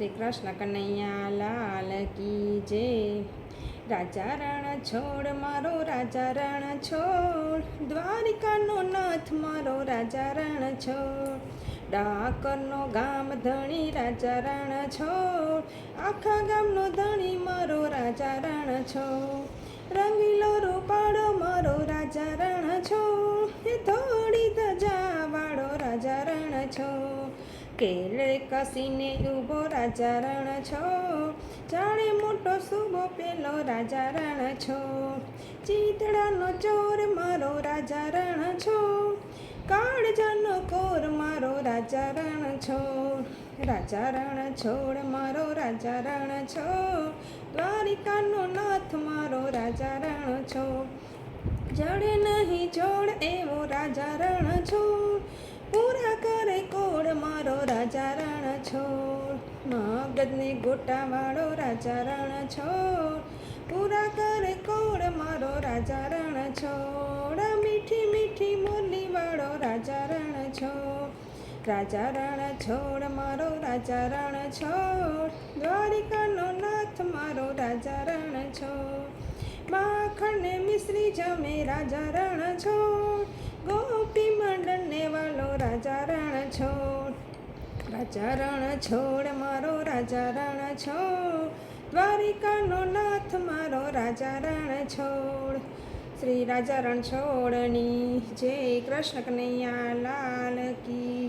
શ્રી કૃષ્ણ કનૈયા લાલ કી જય. રાજા રણ છોડ, મારો રાજા રણ છોડ. દ્વારિકાનો નાથ, મારો રાજા રણ છોડ. ડાકરનો ગામ ધણી, રાજા રણ છોડ. આખા ગામનો ધણી, મારો રાજા રણ છોડ. રંગીલો રૂપાળો, મારો રાજા રણ એ થોડી ધજા વાળો રાજા રણ છોડ. કેળે કસીને ઊભો રાજા રણ છો? જાણે મોટો સુબો પેલો રાજા રણ છો. ચીતડાનો ચોર મારો રાજા રણ છો. કાળજાનો કોર મારો રાજા રણ છો. રાજા રણ છોડ મારો રાજા રણ છો. દ્વારિકાનો નાથ મારો રાજા રણ છો. જડે નહીં જોડ એવો રાજા રણ છો. રાજા રણ છોડ, મગજને ગોટાવાળો રાજા રણ છોડ. પૂરા કરે કોડ મારો રાજા રણ છોડ, મીઠી મીઠી મોરલી વાળો રાજા રણ છોડ. રાજા રણ છોડ મારો રાજા રણ છોડ, દ્વારિકાનો નાથ મારો રાજા રણ છોડ. માખણ મિશ્રી જમે રાજા રણ છોડ, ગોપી મંડળને વાલો રાજા રણ છોડ. રાજા રણ છોડ, મારો રાજા રણ છોડ. દ્વારિકાનો નાથ, મારો રાજા રણ છોડ. શ્રી રાજા રણ છોડની જય કૃષ્ણ કનૈયા લાલ કી.